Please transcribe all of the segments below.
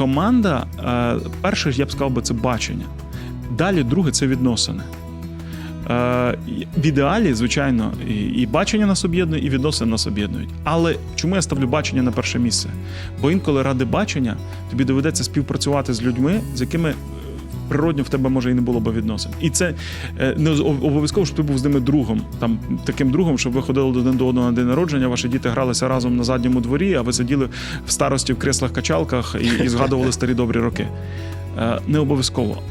команда, е, перше, я б сказав би, це бачення. Далі, друге, це відносини. Е, В ідеалі, звичайно, і, бачення нас об'єднує, і відносини нас об'єднують. Але чому я ставлю бачення на перше місце? Бо інколи ради бачення тобі доведеться співпрацювати з людьми, з якими природньо в тебе може і не було би відносин. І це е, не обов'язково, щоб ти був з ними другом, там таким другом, щоб ви ходили один до одного на день народження, ваші діти гралися разом на задньому дворі, а ви сиділи в старості в креслах качалках і, і згадували старі добрі роки. Е, Не обов'язково.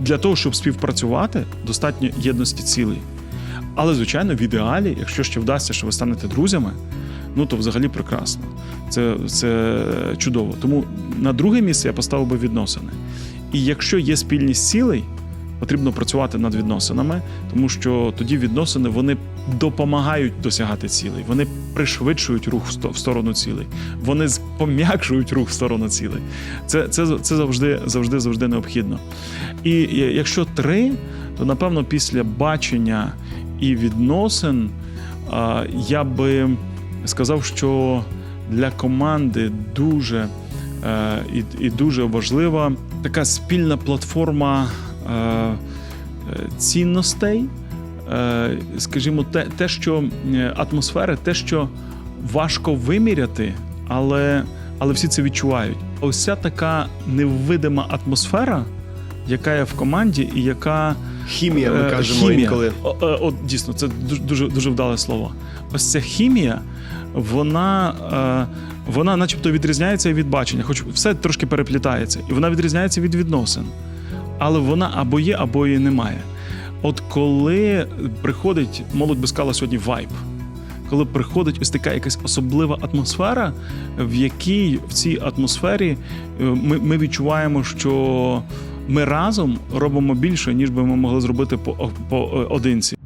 Для того, щоб співпрацювати, достатньо єдності цілей. Але, звичайно, в ідеалі, якщо ще вдасться, що ви станете друзями, ну то взагалі прекрасно. Це, це чудово. Тому на друге місце я поставив би відносини. І якщо є спільність цілей, потрібно працювати над відносинами, тому що тоді відносини вони допомагають досягати цілей, вони пришвидшують рух в сто- в сторону цілей, вони пом'якшують рух в сторону цілей. Це, це, це завжди, завжди, завжди необхідно. І якщо три, то напевно після бачення і відносин я би сказав, що для команди дуже е, і, і дуже важлива така спільна платформа е, е, цінностей. Е, Скажімо, те, те, що атмосфери, те, що важко виміряти, але, але всі це відчувають. Ось ця така невидима атмосфера, яка є в команді, і яка Хімія, ми Е, кажемо хімія. інколи. О, е, От дійсно, це дуже дуже, вдале слово. Ось ця хімія, вона, е, вона начебто відрізняється від бачення, хоч все трошки переплітається, і вона відрізняється від відносин. Але вона або є, або її немає. От коли приходить, молодь би сказала сьогодні вайб. Коли приходить ось така якась особлива атмосфера, в якій в цій атмосфері ми, ми відчуваємо, що ми разом робимо більше, ніж би ми могли зробити по, по е, одинці.